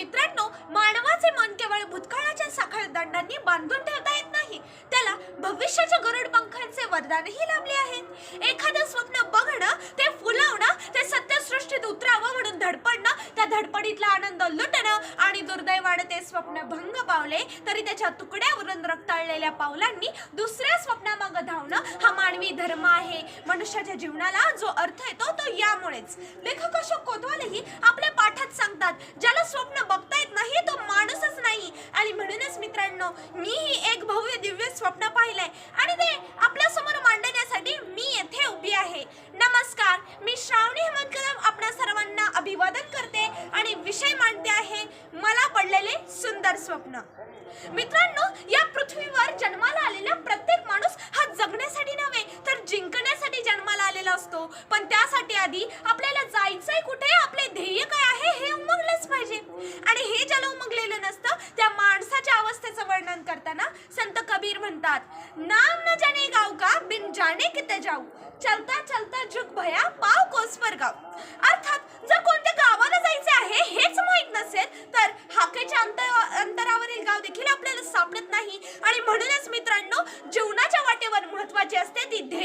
मित्रांनो मानवाचे मन केवळ भूतकाळाच्या साखळ दंडांनी बांधून ठेवता येत नाही. त्याला भविष्याच्या गरुड पंखांचे वरदानही लाभले आहेत. एखादं स्वप्न बघणं ते फुलवणं ते सत्यसृष्टीत उतरावं म्हणून धडपडणं त्या धडपडीतला आनंद लुटणं आणि दुर्दैवानं ते स्वप्न भंग पावले तरी त्याच्या तुकड्यावरून रक्ताळलेल्या पावलांनी दुसऱ्या स्वप्नामागं धावणं हा मानवी धर्म आहे. मनुष्याच्या जीवनाला जो अर्थ येतो तो यामुळेच. लेखक अशोक कोतवालही आपल्या पाठात सांगतात ज्याला स्वप्न बघता येत नाही तो माणूसच नाही आणि म्हणूनच मित्रांनो मीही एक भव्य दिव्य स्वप्न पाहिलंय. आणि ते आपल्यासमोर मांडण्यासाठी मी येथे उभी आहे. नमस्कार मी श्रावणी हेमंत कदम आपणा सर्वांना अभिवादन करते आणि विषय मांडते आहे मला पडलेले सुंदर स्वप्न. मित्रांनो या पृथ्वीवर जन्माला आलेला प्रत्येक माणूस हा जगण्यासाठी नव्हे तर जिंकण्यासाठी जन्माला शकतो पण त्यासाठी आधी आपल्याला जायचंय कुठे? आपले ध्येय काय आहे हे उमगलंच पाहिजे. आणि हे ज्याला उमगलेलं नसतं त्या माणसाच्या अवस्थेचं वर्णन करताना संत कबीर म्हणतात नाम न जाने गाव का बिन जाने किते जाऊ? चलता चलता जुग भया पाव कोस पर गाव अर्थात जर कोणत्या गावाला जायचे आहे हेच माहीत नसेल तर हाकेच्या अंतर अंतरावरील गाव देखील आपल्याला सापडत नाही. आणि म्हणूनच मित्रांनो जीवनाच्या वाटेवर महत्वाची असते ती ध्येय.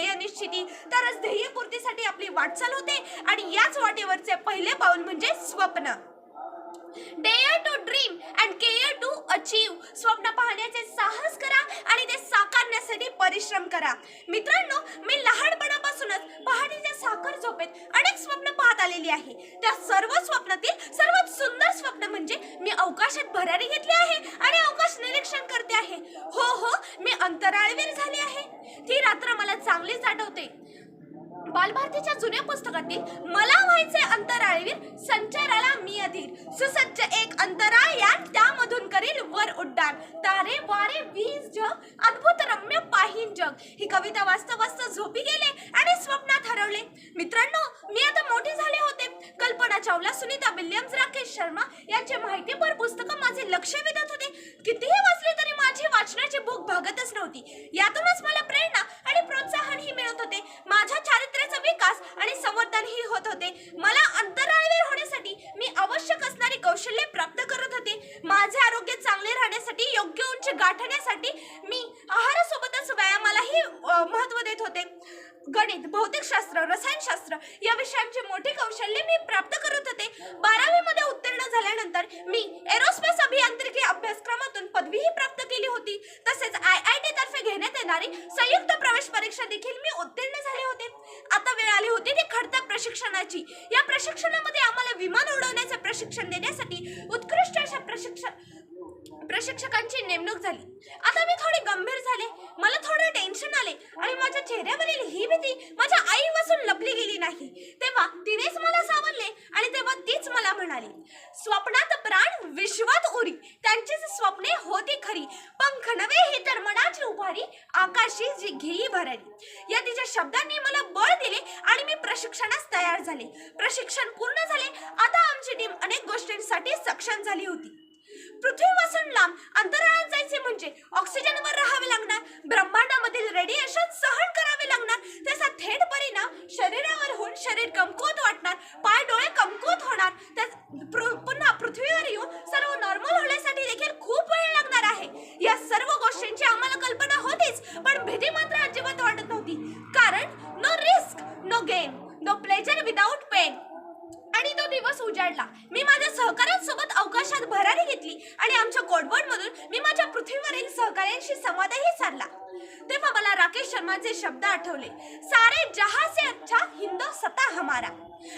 तरच ध्येयपूर्तीसाठी आपली वाटचाल होते आणि याच वाटेवरचे पहिले पाऊल म्हणजे स्वप्न. Dare to dream and care to achieve स्वप्न पाहण्याचे साहस करा आणि ते साकारण्यासाठी परिश्रम करा. मित्रांनो मी लहानपणापासूनच पहाटेच्या साखर झोपेत अनेक स्वप्न पाहत आलेली आहे. त्या सर्व स्वप्नातील सर्वात सुंदर स्वप्न म्हणजे मी अवकाशात भरारी घेतली आहे आणि अवकाश निरीक्षण करते आहे. हो हो मी अंतराळवीर झाले आहे. ती रात्र मला चांगलीच आठवते. बालभारतीच्या जुन्या पुस्तकातील मला व्हायचे अंतराळवीर संचाराला मी अधीर. सुसज्ज एक अंतराळ यान त्यामधून करील वर उड्डाण. तारे वारे वीज जग अद्भुत रम्य पाहीन जग. ही कविता वाचता वाचता झोपी गेले आणि स्वप्नात हरवले. मित्रांनो मी आता मोठे झाले होते. कल्पना चावला सुनीता विल्यम्स राकेश शर्मा यांचे माहितीपर पुस्तकं माझे लक्ष वेधत होते. कितीही वाचले तरी माझी वाचनाची भूक भागतच नव्हती. यातूनच मला प्रेरणा आणि प्रोत्साहनही मिळत होते माझ्या चारित्र्याचा विकास आणि संवर्धनही होते. मला अंतराळवीर होण्यासाठी मी आवश्यक असणारी कौशल्ये प्राप्त करत होते. माझे आरोग्य चांगले राहण्यासाठी योग्य उंची गाठण्यासाठी मी आहारासोबतच व्यायामालाही महत्त्व देत होते. गणित भौतिकशास्त्र रसायनशास्त्र या विषयांची मोठी कौशल्ये मी प्राप्त करत होते. बारावीमध्ये उत्तीर्ण झाल्यानंतर मी एरोस्पेस अभियांत्रिकी अभ्यासक्रमातून पदवीही प्राप्त केली होती. तसेच आय आय टी तर्फे घेण्यात येणारी संयुक्त प्रवेश परीक्षा देखील मी उत्तीर्ण झाले होते. आता वेळ आली होती ती खडतर प्रशिक्षणाची. या प्रशिक्षणामध्ये आम्हाला विमान उडवण्याचे प्रशिक्षण देण्यासाठी उत्कृष्ट अशा प्रशिक्षण प्रशिक्षकांची नेमणूक झाली. आता मी थोडे गंभीर झाले. मला थोडे टेन्शन आले. आणि माझ्या चेहऱ्यावरील ही भीती माझ्या आईपासून लपली गेली नाही. तेव्हा तिनेच मला सावरले आणि तेव्हा तीच मला म्हणाली स्वप्नात प्राण विश्वात उरी त्यांचीच स्वप्ने होती खरी पंख नवे ही तर मनाची उभारी आकाशी जी घेई भरारी या तिच्या शब्दांनी मला बळ दिले आणि मी प्रशिक्षणास तयार झाले. प्रशिक्षण पूर्ण झाले आता आमची टीम अनेक गोष्टींसाठी सक्षम झाली होती. पृथ्वीपासून लांब अंतराळात जायचे म्हणजे ऑक्सिजनवर राहावे लागणार ब्रह्मांडामधील रेडिएशन सहन करावे लागणार त्याचा थेट परिणाम शरीर दिवस उजाडला. मी माझ्या सहकाऱ्यांसोबत अवकाशात भरारी घेतली आणि आमच्या कोडबोर्ड मधून मी माझ्या पृथ्वीवरील सहकाऱ्यांशी संवादही साधला. तेव्हा मला राकेश शर्माचे शब्द आठवले. सारे जहा से अच्छा हिंदुस्ता हमारा.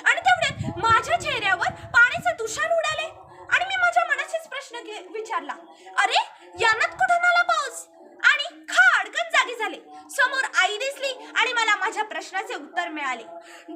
आणि तेवढ्यात माझ्या चेहऱ्यावर पाण्याचे तुषार उडाले आणि मी माझ्या मनाशीच प्रश्न विचारला. अरे यानात कुठून आला पाऊस? आणि खाडकन जागी झाले. समोर आई दिसली आणि मला माझ्या प्रश्नाचे उत्तर मिळाले.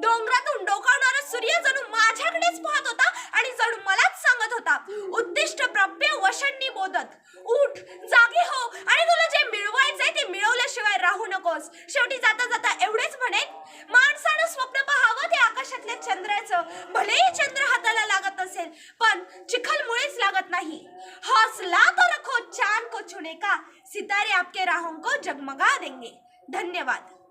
डोंगरातून डोकावणारा सूर्य जणू माझ्याकडेच पाहत होता आणि जणू मलाच सांगत होता उद्दिष्ट प्राप्य वशंनी बोधत उठ जागी हो आणि तुला जे मिळवायचंय ते मिळवल्याशिवाय राहू नकोस शेवटी जाता जाता एवढेच म्हणेन माणसानं स्वप्न पाहावं ते आकाशातल्या चंद्राचं. भलेही चंद्र हाताला लागत असेल पण चिखल मुळेच लागत नाही. हौसला तो रखो चांद को छूने का सितारे आपके राहों को जगमगा देंगे. धन्यवाद.